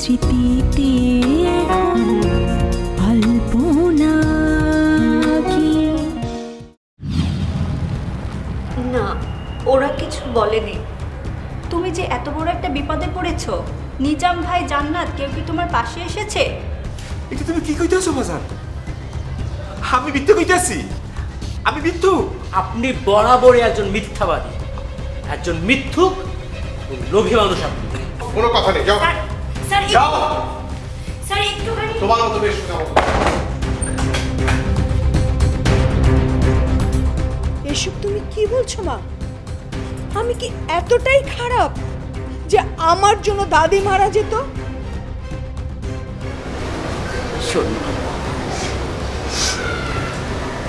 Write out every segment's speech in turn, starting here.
স্মৃতিতে এখন কি? না ওরা কিছু বলেনি। তুমি যে এত বড় একটা বিপদে পড়েছো নিজাম ভাই জান্নাত কেউ কি তোমার পাশে এসেছে? এটা তুমি কি কইতেছো বাজান আমি মিথ্যে কইতেছি। আমি মিথ্যু। আপনি বরাবরই একজন মিথ্যাবাদী। একজন মিথ্যুক ও লোভী মানুষ আপনি। কোনো কথা নেই যাও। স্যার স্যার যাও। স্যার একটুখানি তোমার মতো বেশ যাও এসব তুমি কি বলছো মা? আমি কি এতটাই খারাপ যে আমার জন্য দাদি মারা যেত? শোন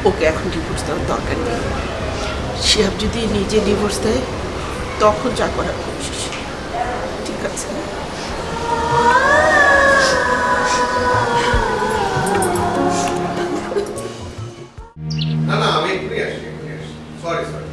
ওকে এখন ডিভোর্স দেওয়ার দরকার নেই। শিহাব যদি নিজে ডিভোর্স দেয় তখন যা করার করছিস। ঠিক আছে? না না আমি এক্ষুনি আসি এক্ষুনি আসি সরি সরি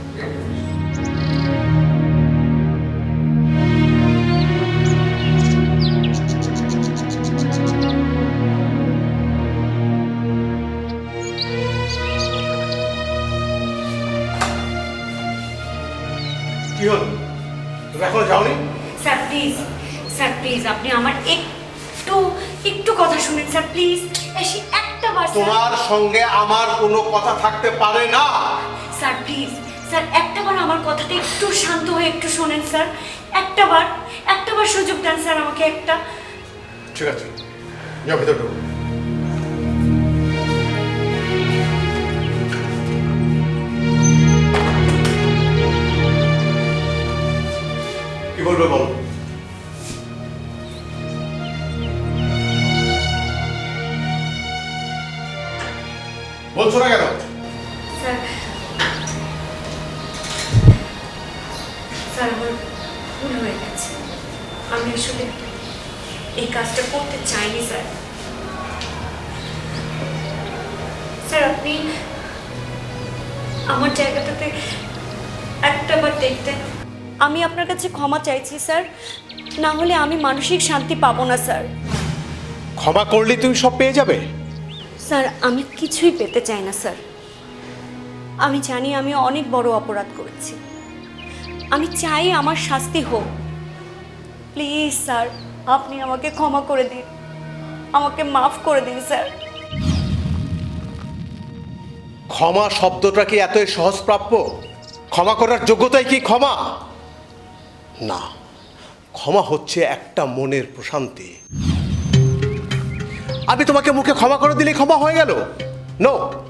কি হল? তুমি এখনও যাওনি? স্যার প্লিজ স্যার প্লিজ আপনি আমার একটু একটু কথা শুনেন স্যার প্লিজ। এসে একটা বার তোমার সঙ্গে আমার কোনো কথা থাকতে পারে না। Sir please. স্যার একটা বার আমার কথাটা একটু শান্ত হয়ে একটু শোনেন স্যার। একটা বার একটা বার সুযোগ দেন স্যার আমাকে একটা। ঠিক আছে। যাও ভেতর ঢুকো। কি বলবে বলো? বলছো না কেন? স্যার। স্যার আমার ভুল হয়ে গেছে। আমি আসলে এই কাজটা করতে চাইনি স্যার। স্যার আপনি আমার জায়গাটাতে একটা বার দেখতেন। আমি আপনার কাছে ক্ষমা চাইছি স্যার। না হলে আমি মানসিক শান্তি পাবো না স্যার। ক্ষমা করলে তুমি সব পেয়ে যাবে। স্যার, আমি কিছুই পেতে চাই না, স্যার। আমি জানি আমি অনেক বড় অপরাধ করেছি। আমি চাই আমার শাস্তি হোক। প্লিজ, স্যার, আপনি আমাকে ক্ষমা করে দিন। আমাকে মাফ করে দিন, স্যার। ক্ষমা শব্দটা কি এতই সহজপ্রাপ্য? ক্ষমা করার যোগ্যতাই কি ক্ষমা? না, ক্ষমা হচ্ছে একটা মনের প্রশান্তি। আমি তোমাকে মুখে ক্ষমা করে দিলে ক্ষমা হয়ে গেল। নো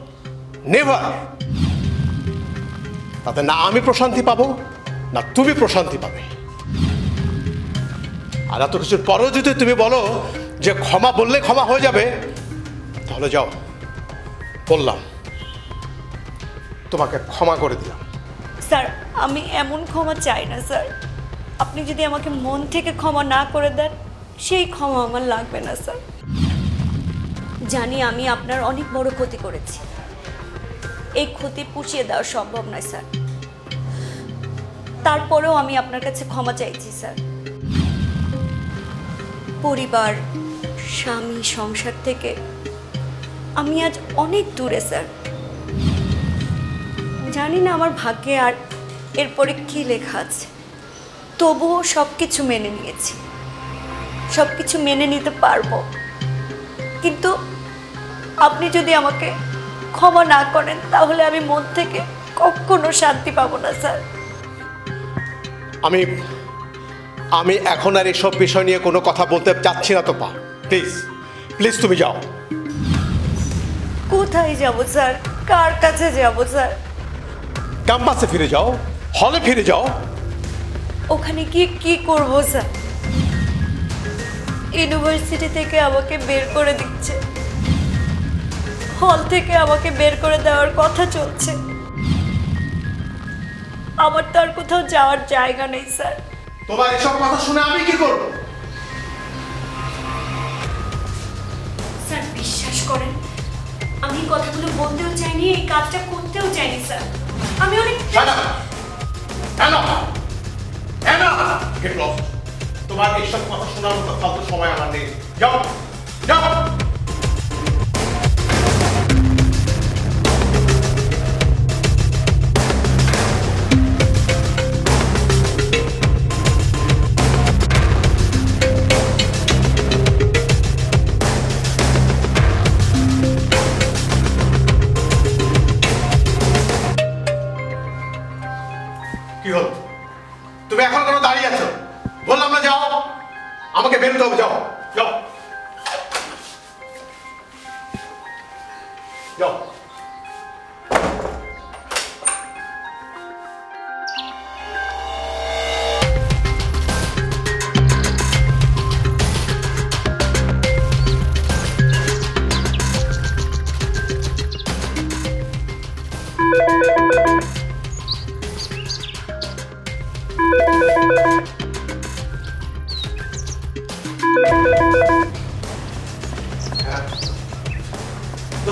নেভার তাতে না আমি প্রশান্তি পাবো, না তুমি প্রশান্তি পাবে। আর এত কিছুর পরেও যদি তুমি বলো যে ক্ষমা বললে ক্ষমা হয়ে যাবে, তাহলে যাও। বললাম। তোমাকে ক্ষমা করে দিলাম। স্যার, আমি এমন ক্ষমা চাই না, স্যার। আপনি যদি আমাকে মন থেকে ক্ষমা না করে দেন, সেই ক্ষমা আমার লাগবে না, স্যার। জানি আমি আপনার অনেক বড় ক্ষতি করেছি। এই ক্ষতি পুষিয়ে দেওয়া সম্ভব নয়, স্যার। তারপরেও আমি আপনার কাছে ক্ষমা চাইছি, স্যার। পরিবার, স্বামী, সংসার থেকে আমি আজ অনেক দূরে, স্যার। জানি না আমার ভাগ্যে আর এরপরে কি লেখা আছে। তবুও সব কিছু মেনে নিয়েছি। সব কিছু মেনে নিতে পারব। কিন্তু আপনি যদি আমাকে ক্ষমা না করেন তাহলে আমি মন থেকে কখনো শান্তি পাবো না স্যার। আমি আমি এখন আর এসব বিষয় নিয়ে কোনো কথা বলতে চাচ্ছি না তো পা প্লিজ প্লিজ তুমি যাও। কোথায় যাব স্যার? কার কাছে যাব স্যার? ক্যাম্পাসে ফিরে যাও হলে ফিরে যাও। ওখানে গিয়ে কি করব স্যার? ইউনিভার্সিটি থেকে আমাকে বের করে দিচ্ছে। হল থেকে আমাকে বের করে দেওয়ার কথা চলছে। আমার তো আর কোথাও যাওয়ার জায়গা নেই স্যার। তোমার এসব কথা শুনে আমি কি করব? স্যার বিশ্বাস করেন আমি কথাগুলো বলতেও চাইনি এই কাজটা করতেও চাইনি স্যার। আমি অনেক! তোমার এইসব কথা শোনার মতো ফালতু সময় আমার নেই। যাও! যাও! কি হলো? তুমি এখন কেন দাঁড়িয়ে আছো? বললাম না যাও। আমাকে বেরোতে হবে, যাও। যাও। যাও।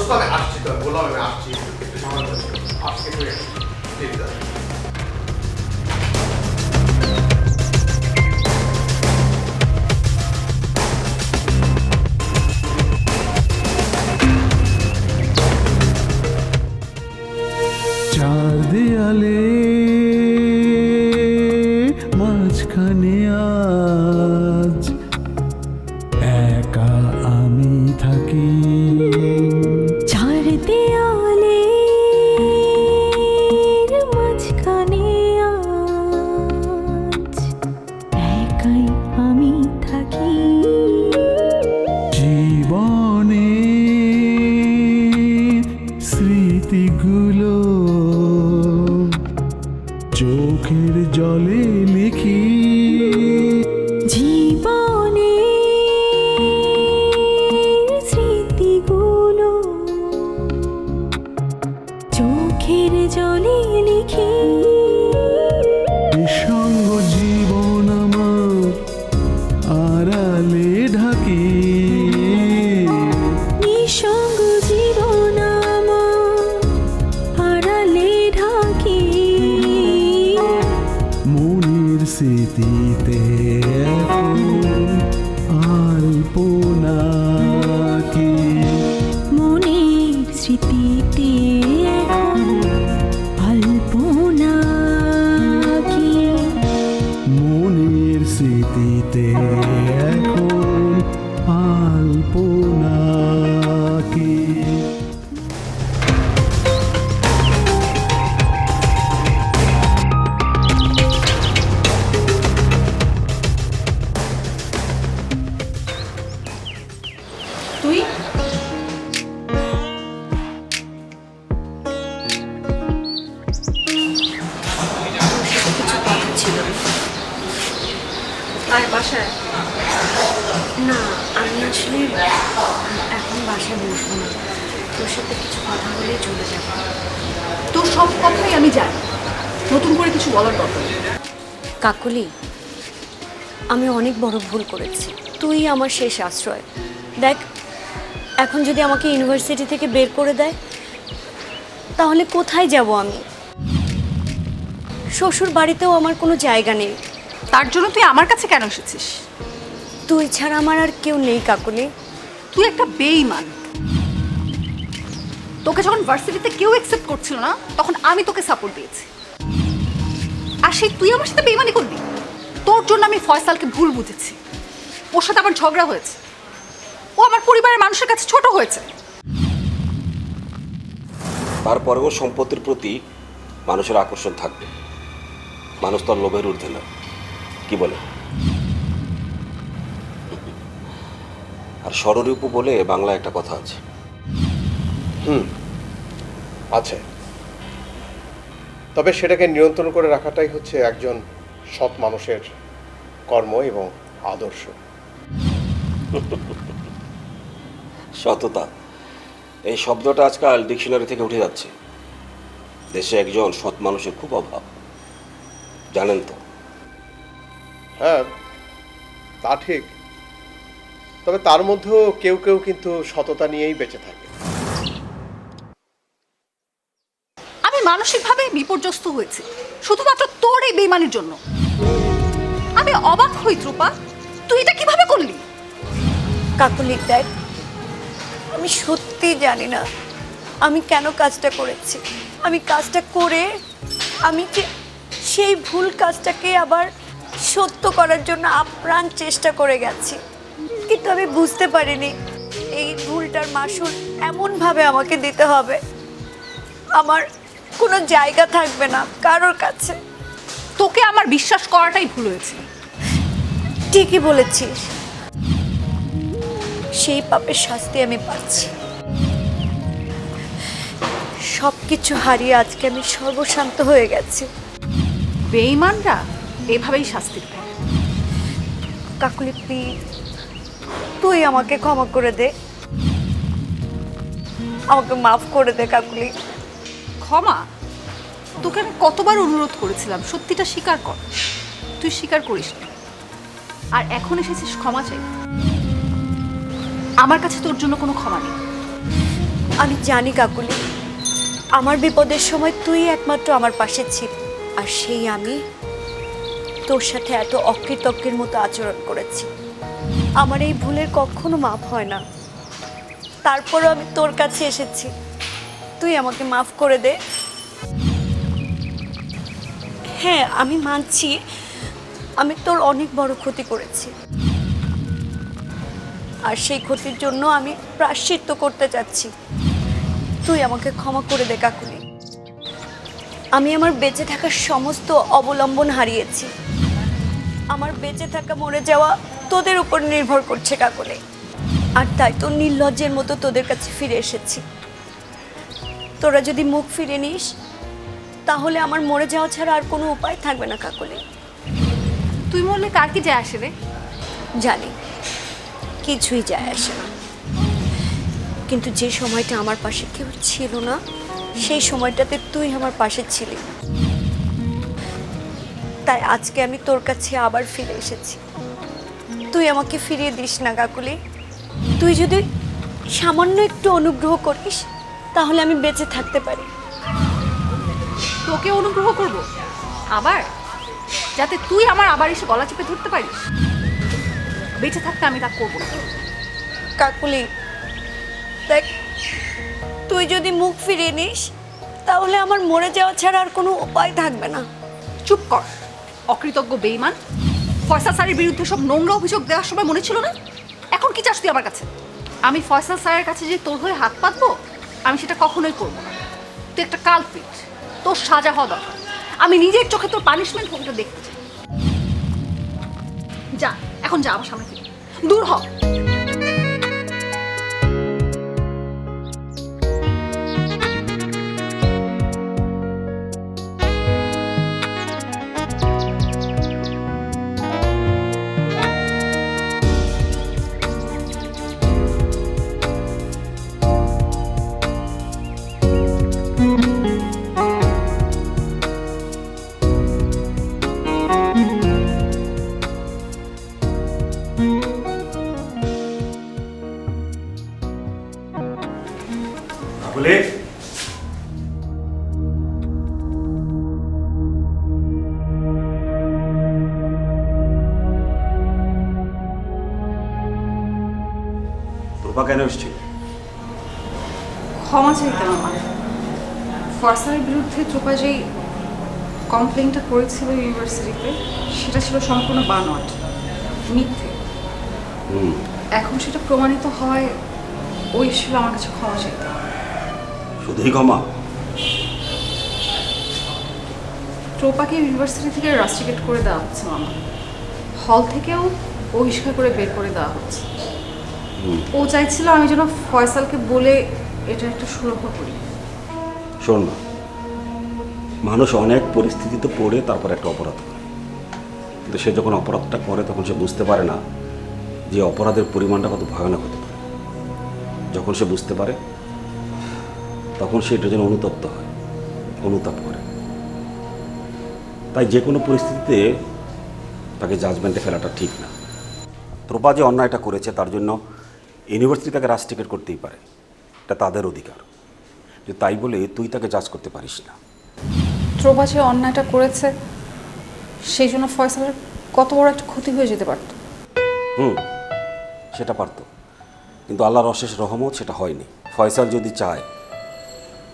দোস্ত আমি আসছি তো বললাম আমি আসছি আজকে ঠিক আছে আমি থাকি। স্মৃতিতে আয়, বাসায়। না, আমি আসলে এখন বাসায় বসবো না। তোর সাথে কিছু কথা বলে চলে যাব। তোর সব কথাই আমি জানি। নতুন করে কিছু বলার দরকার। কাকুলি, আমি অনেক বড় ভুল করেছি। তুই আমার শেষ আশ্রয়। দেখ, এখন যদি আমাকে ইউনিভার্সিটি থেকে বের করে দেয়, তাহলে কোথায় যাব আমি? শ্বশুর বাড়িতেও আমার কোনো জায়গা নেই। তার জন্য তুই আমার কাছে কেন এসেছিস? তুই ছাড়া আমার আর কেউ নেই কাকুলি। তুই একটা বেইমান তোকে যখন ভার্সিটিতে কেউ অ্যাকসেপ্ট করছিল না তখন আমি তোকে সাপোর্ট দিয়েছি। আর সেই তুই আমার সাথে বেইমানি করবি তোর জন্য আমি ফয়সালকে ভুল বুঝেছি। ওর সাথে আমার ঝগড়া হয়েছে। ও আমার পরিবারের মানুষের কাছে ছোট হয়েছে। তারপরেও সম্পত্তির প্রতি মানুষের আকর্ষণ থাকবে। মানুষ তো আর লোভের ঊর্ধ্বে না। কি বলে? আর স্বরূপু বলে বাংলায় একটা কথা আছে। হুম, আছে। তবে সেটাকে নিয়ন্ত্রণ করে রাখাটাই হচ্ছে একজন সৎ মানুষের কর্ম এবং আদর্শ। সততা। এই শব্দটা আজকাল ডিকশনারি থেকে উঠে যাচ্ছে। দেশে একজন সৎ মানুষের খুব অভাব। জানেন তো হ্যাঁ তা ঠিক। তবে তার মধ্যেও কেউ কেউ কিন্তু সততা নিয়েই বেঁচে থাকে। আমি মানসিকভাবে বিপর্যস্ত হয়েছি শুধুমাত্র তোর এই বেইমানির জন্য। আমি অবাক হই ত্রুপা তুই এটা কীভাবে করলি? কাকুলি দেখ আমি সত্যি জানি না আমি কেন কাজটা করেছি। আমি কাজটা করে আমি যে সেই ভুল কাজটাকে আবার সত্য করার জন্য আপ্রাণ চেষ্টা করে গেছি। কিন্তু আমি বুঝতে পারিনি এই ভুলটার মাসুল এমনভাবে আমাকে দিতে হবে। আমার কোনো জায়গা থাকবে না কারোর কাছে। তোকে আমার বিশ্বাস করাটাই ভুল হয়েছে। ঠিকই বলেছিস। সেই পাপের শাস্তি আমি পাচ্ছি। সব কিছু হারিয়ে আজকে আমি সর্বশান্ত হয়ে গেছি। বেঈমানরা এভাবেই শাস্তি পায় কাকুলি প্লিজ তুই আমাকে ক্ষমা করে দে। আমাকে মাফ করে দে কাকুলি। ক্ষমা? তোকে আমি কতবার অনুরোধ করেছিলাম সত্যিটা স্বীকার কর। তুই স্বীকার করিস না। আর এখন এসেছিস ক্ষমা চাই। আমার কাছে তোর জন্য কোনো ক্ষমা নেই। আমি জানি কাকুলি আমার বিপদের সময় তুই একমাত্র আমার পাশে ছিল আর সেই আমি তোর সাথে এত অকৃতজ্ঞের মতো আচরণ করেছি। আমার এই ভুলের কখনো মাফ হয় না। তারপরও আমি তোর কাছে এসেছি। তুই আমাকে মাফ করে দে। হ্যাঁ আমি মানছি। আমি তোর অনেক বড় ক্ষতি করেছি। আর সেই ক্ষতির জন্য আমি প্রাশ্চিত্য করতে চাচ্ছি। তুই আমাকে ক্ষমা করে দে, কাকুলি। আমি আমার বেঁচে থাকার সমস্ত অবলম্বন হারিয়েছি। আমার বেঁচে থাকা মরে যাওয়া তোদের উপর নির্ভর করছে কাকলে। আর তাই তো নির্লজ্জের মতো তোদের কাছে ফিরে এসেছি। তোরা যদি মুখ ফিরে নিস তাহলে আমার মরে যাওয়া ছাড়া আর কোনো উপায় থাকবে না কাকলে। তুই মরলে কার কি যায় আসে রে? জানি কিছুই যায় আসে না। কিন্তু যে সময়টা আমার পাশে কেউ ছিল না সেই সময়টাতে তুই আমার পাশে ছিলি। তাই আজকে আমি তোর কাছে আবার ফিরে এসেছি। তুই আমাকে ফিরিয়ে দিস না কাকুলি। তুই যদি সামান্য একটু অনুগ্রহ করিস তাহলে আমি বেঁচে থাকতে পারি। তোকে অনুগ্রহ করব? আবার? যাতে তুই আমার আবার এসে গলা চেপে ধরতে পারিস। বেঁচে থাকতে আমি তা করব কাকুলি দেখ তুই যদি মুখ ফিরিয়ে নিস, তাহলে আমার মরে যাওয়া ছাড়া আর কোনো উপায় থাকবে না। চুপ কর। অকৃতজ্ঞ বেইমান ফয়সাল স্যারের বিরুদ্ধে সব নোংরা অভিযোগ দেওয়ার সময় মনে ছিল না? এখন কি চাস তুই আমার কাছে? আমি ফয়সাল স্যারের কাছে যে তোর হয়ে হাত পাতবো, আমি সেটা কখনোই করব না। তুই একটা কালপিট তোর সাজা হওয়া দরকার। আমি নিজের চোখে তোর পানিশমেন্ট ওটা দেখতে চাই। যা, এখন যা আমার সামনে দূর হ। বিরুদ্ধে যেই কমপ্লেনটা করেছিল ইউনিভার্সিটিতে সেটা ছিল সম্পূর্ণ বানট মিথ্যে। এখন সেটা প্রমাণিত হয় ওই ছিল আমার কাছে ক্ষমা চাইতে শুধুই ক্ষমা? ট্রোপাকে ইউনিভার্সিটি থেকে রাস্ট্রিকেট করে দেওয়া হচ্ছে মামা। হল থেকেও বহিষ্কার করে বের করে দেওয়া হচ্ছে। ও চাইছিল আমি যেন ফয়সালকে বলে এটা একটা সুলভ করি। শোন না। মানুষ অনেক পরিস্থিতিতে পড়ে তারপর একটা অপরাধ করে। কিন্তু সে যখন অপরাধটা করে, তখন সে বুঝতে পারে না যে অপরাধের পরিমাণটা কত ভয়ানক হতে পারে। যখন সে বুঝতে পারে, তখন সে এটার জন্য অনুতপ্ত হয়, অনুতাপ করে। তাই যে কোনো পরিস্থিতিতে তাকে জাজমেন্টে ফেলাটা ঠিক না। ত্রোপা যে অন্যায়টা করেছে, তার জন্য ইউনিভার্সিটি তাকে রাস্ট্রিকেট করতেই পারে। এটা তাদের অধিকার। যে তাই বলে তুই তাকে জাজ করতে পারিস না। যে অন্যায়টা করেছে সেই জন্য ফয়সালের কত বড় একটা ক্ষতি হয়ে যেতে পারত। হুম সেটা পারতো। কিন্তু আল্লাহর অশেষ রহমত সেটা হয়নি। ফয়সাল যদি চায়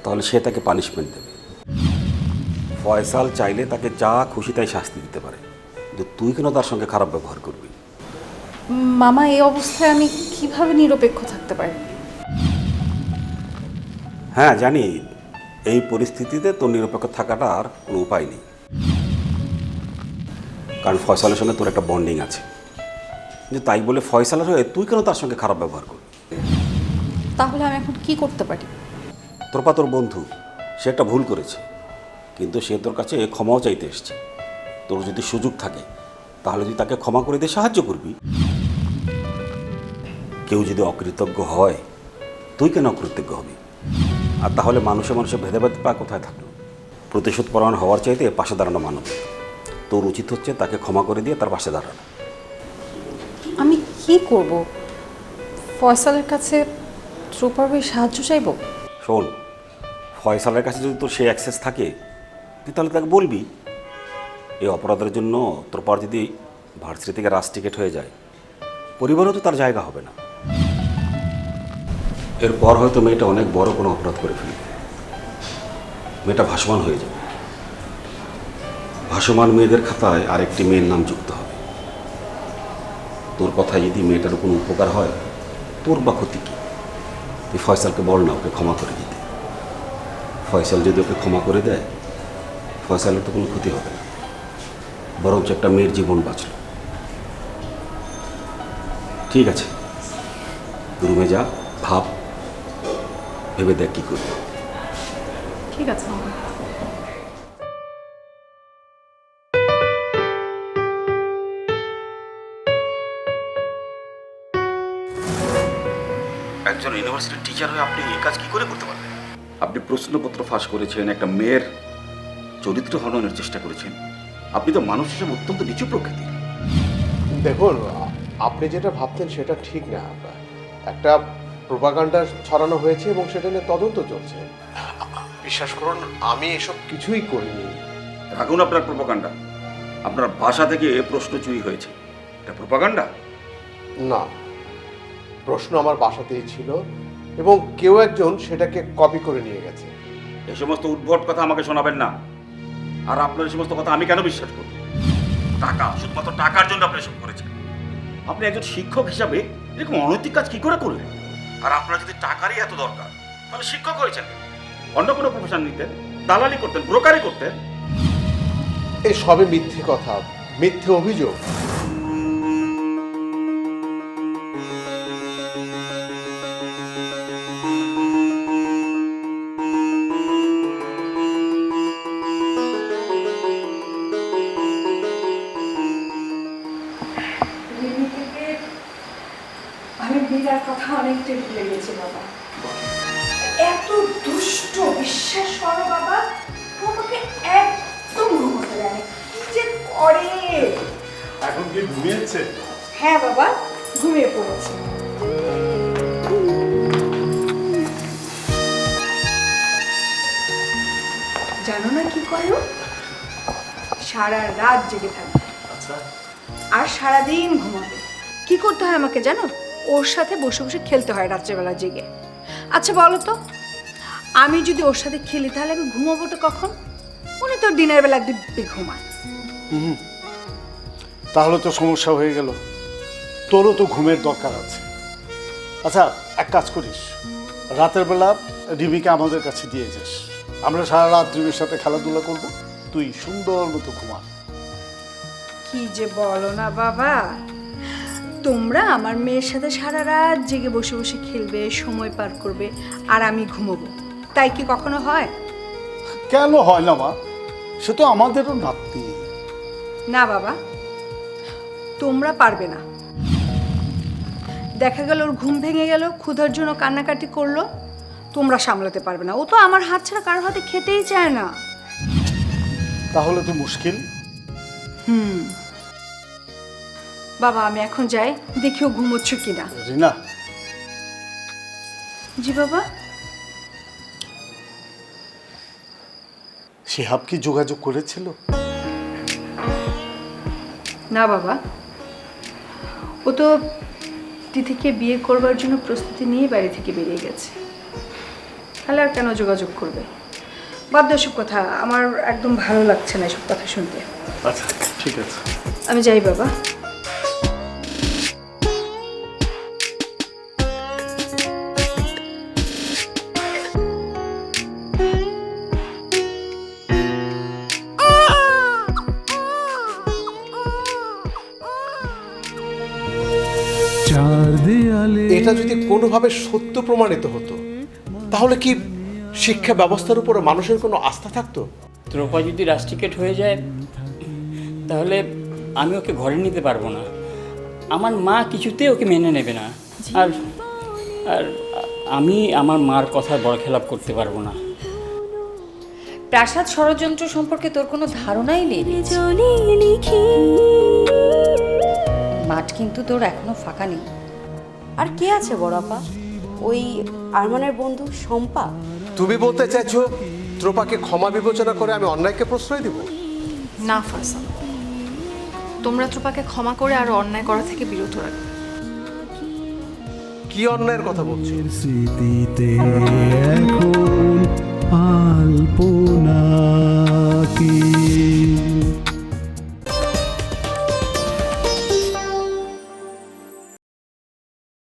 তাহলে সে তাকে পানিশমেন্ট দেবে। ফয়সাল চাইলে তাকে যা খুশি তাই শাস্তি দিতে পারে। কিন্তু তুই কেন তার সঙ্গে খারাপ ব্যবহার করবি? মামা এই অবস্থায় আমি কীভাবে নিরপেক্ষ থাকতে পারি? হ্যাঁ জানি। এই পরিস্থিতিতে তোর নিরপেক্ষ থাকাটা আর কোনো উপায় নেই। কারণ ফয়সালের সঙ্গে তোর একটা বন্ডিং আছে। যে তাই বলে ফয়সালের হয়ে তুই কেন তার সঙ্গে খারাপ ব্যবহার করবি তাহলে আমি এখন কি করতে পারি? তোর পা তোর বন্ধু সে একটা ভুল করেছে। কিন্তু সে তোর কাছে এ ক্ষমাও চাইতে এসছে। তোর যদি সুযোগ থাকে তাহলে তুই তাকে ক্ষমা করে দিয়ে সাহায্য করবি। কেউ যদি অকৃতজ্ঞ হয় তুই কেন অকৃতজ্ঞ হবি? আর তাহলে মানুষে মানুষে ভেদাভেদ পা কোথায় থাকল? প্রতিশোধ পরায়ণ হওয়ার চাইতে পাশে দাঁড়ানো মানব। তোর উচিত হচ্ছে তাকে ক্ষমা করে দিয়ে তার পাশে দাঁড়ানো। আমি কি করব? ফয়সালের কাছে দ্রৌপদীর সাহায্য চাইব? শোন ফয়সালের কাছে যদি তোর সেই অ্যাক্সেস থাকে তুই তাহলে তাকে বলবি এই অপরাধের জন্য তোর পর যদি ভার্সিটি থেকে রাস টিকেট হয়ে যায় পরিবারও তো তার জায়গা হবে না। এরপর হয়তো মেয়েটা অনেক বড় কোনো অপরাধ করে ফেলবে। মেয়েটা ভাসমান হয়ে যাবে। ভাসমান মেয়েদের খাতায় আরেকটি মেয়ের নাম যুক্ত হবে। তোর কথায় যদি মেয়েটার কোনো উপকার হয়, তোর বা ক্ষতি কী? তুই ফয়সালকে বল না, ওকে ক্ষমা করে দিতে। ফয়সাল যদি ওকে ক্ষমা করে দেয়, ফয়সালের তো কোনো ক্ষতি হবে না। বরঞ্চ একটা মেয়ের জীবন বাঁচল। ঠিক আছে। রুমে যা, ভাব। ভেবে দেখ কী করবি। ঠিক আছে একজন ইউনিভার্সিটির টিচার হয়ে আপনি এই কাজ কি করে করতে পারবেন? আপনি প্রশ্নপত্র ফাঁস করেছেন একটা মেয়ের চরিত্র হননের চেষ্টা করেছেন। আপনি তো মানুষ হিসেবে অত্যন্ত নিচু প্রকৃতির দেখুন আপনি যেটা ভাবতেন সেটা ঠিক না। একটা প্রোপাগান্ডা ছড়ানো হয়েছে এবং সেটা নিয়ে তদন্ত চলছে। বিশ্বাস করুন আমি এসব কিছুই করিনি। রাখুন আপনার প্রোপাগান্ডা। আপনার ভাষা থেকে এ প্রশ্ন চুরি হয়েছে। এটা প্রোপাগান্ডা? না। প্রশ্ন আমার বাসাতেই ছিল এবং কেউ একজন সেটাকে কপি করে নিয়ে গেছে। এই সমস্ত উদ্ভট কথা আমাকে শোনাবেন না। আর আপনার এই সমস্ত কথা আমি কেন বিশ্বাস করব? টাকা শুধুমাত্র টাকার জন্য আপনি এসব করেছেন। আপনি একজন শিক্ষক হিসাবে এরকম অনৈতিক কাজ কি করে করলেন? আর আপনার যদি টাকারই এত দরকার তাহলে শিক্ষক হয়েছেন অন্য কোনো প্রফেশন নিতেন দালালি করতেন ব্রোকারি করতেন। এই সবে মিথ্যে কথা মিথ্যে অভিযোগ। আমি কথা অনেকটাই ভুলে গেছি বাবা। এত দুষ্ট বিশ্বাস করো বাবা ও আমাকে একদম ঘুমোতে দেয় কি যে করে? এখন কি ঘুমিয়েছে? হ্যাঁ বাবা ঘুমিয়ে পড়েছে। জানো না কি করো? সারা রাত জেগে থাকবে। আচ্ছা। আর সারাদিন ঘুমাবে। কি করতে হয় আমাকে জানো? ওর সাথে বসে বসে খেলতে হয় রাত্রেবেলা জেগে। আচ্ছা বলো তো আমি যদি ওর সাথে খেলি তাহলে আমি ঘুমাবোটা কখন? উনি তো দিনের বেলা দিব্যি ঘুমায়। তাহলে তো সমস্যা হয়ে গেল। তোরও তো ঘুমের দরকার আছে। আচ্ছা এক কাজ করিস। রাতের বেলা রিমিকে আমাদের কাছে দিয়ে যাস। আমরা সারা রাত রিমির সাথে খেলাধুলা করব। তুই সুন্দর মতো ঘুমা। কি যে বলো না বাবা। তোমরা আমার মেয়ের সাথে সারা রাত জেগে বসে বসে খেলবে সময় পার করবে আর আমি ঘুমোবো। তাই কি কখনো হয়? কেন হয় না মা? সে তো আমাদেরও নাতনি না বাবা তোমরা পারবে না। দেখা গেল ওর ঘুম ভেঙে গেল ক্ষুধার জন্য কান্নাকাটি করল তোমরা সামলাতে পারবে না। ও তো আমার হাত ছাড়া কারোর হাতে খেতেই চায় না। তাহলে তো মুশকিল। বাবা আমি এখন যাই। দেখি ও ঘুমোচ্ছ কিনা। রিনা। জি বাবা। শিহাব কি যোগাযোগ করেছিল? না বাবা। ও তো তিথিকে বিয়ে করবার জন্য প্রস্তুতি নিয়ে বাড়ি থেকে বেরিয়ে গেছে। তাহলে আর কেন যোগাযোগ করবে? বাদ সব কথা আমার একদম ভালো লাগছে না এসব কথা শুনতে। আচ্ছা ঠিক আছে। আমি যাই বাবা। কোনোভাবে সত্য প্রমাণিত হতো। তাহলে কি শিক্ষা ব্যবস্থার উপরে মানুষের কোনো আস্থা থাকতো? দ্রৌপা যদি রাস্টিকেট হয়ে যায় তাহলে আমি ওকে ঘরে নিতে পারব না। আমার মা কিছুতেই ওকে মেনে নেবে না। আর আর আমি আমার মার কথার বরখেলাপ করতে পারব না। প্রাসাদ ষড়যন্ত্র সম্পর্কে তোর কোনো ধারণাই নেই মাঠ কিন্তু তোর এখনও ফাঁকা নেই। আর কে আছে বড়াপা ওই আরমানের বন্ধু শম্পা? তুমি বলতে চাইছো ত্রোপাকে ক্ষমা বিবেচনা করে আমি অন্যায়কে প্রশ্রয় দিব? না ফারসান। তোমরা ত্রোপাকে ক্ষমা করে আরও অন্যায় করা থেকে বিরত রাখবে কি অন্যায়ের কথা বলছো? স্মৃতিতে এখন আলপনা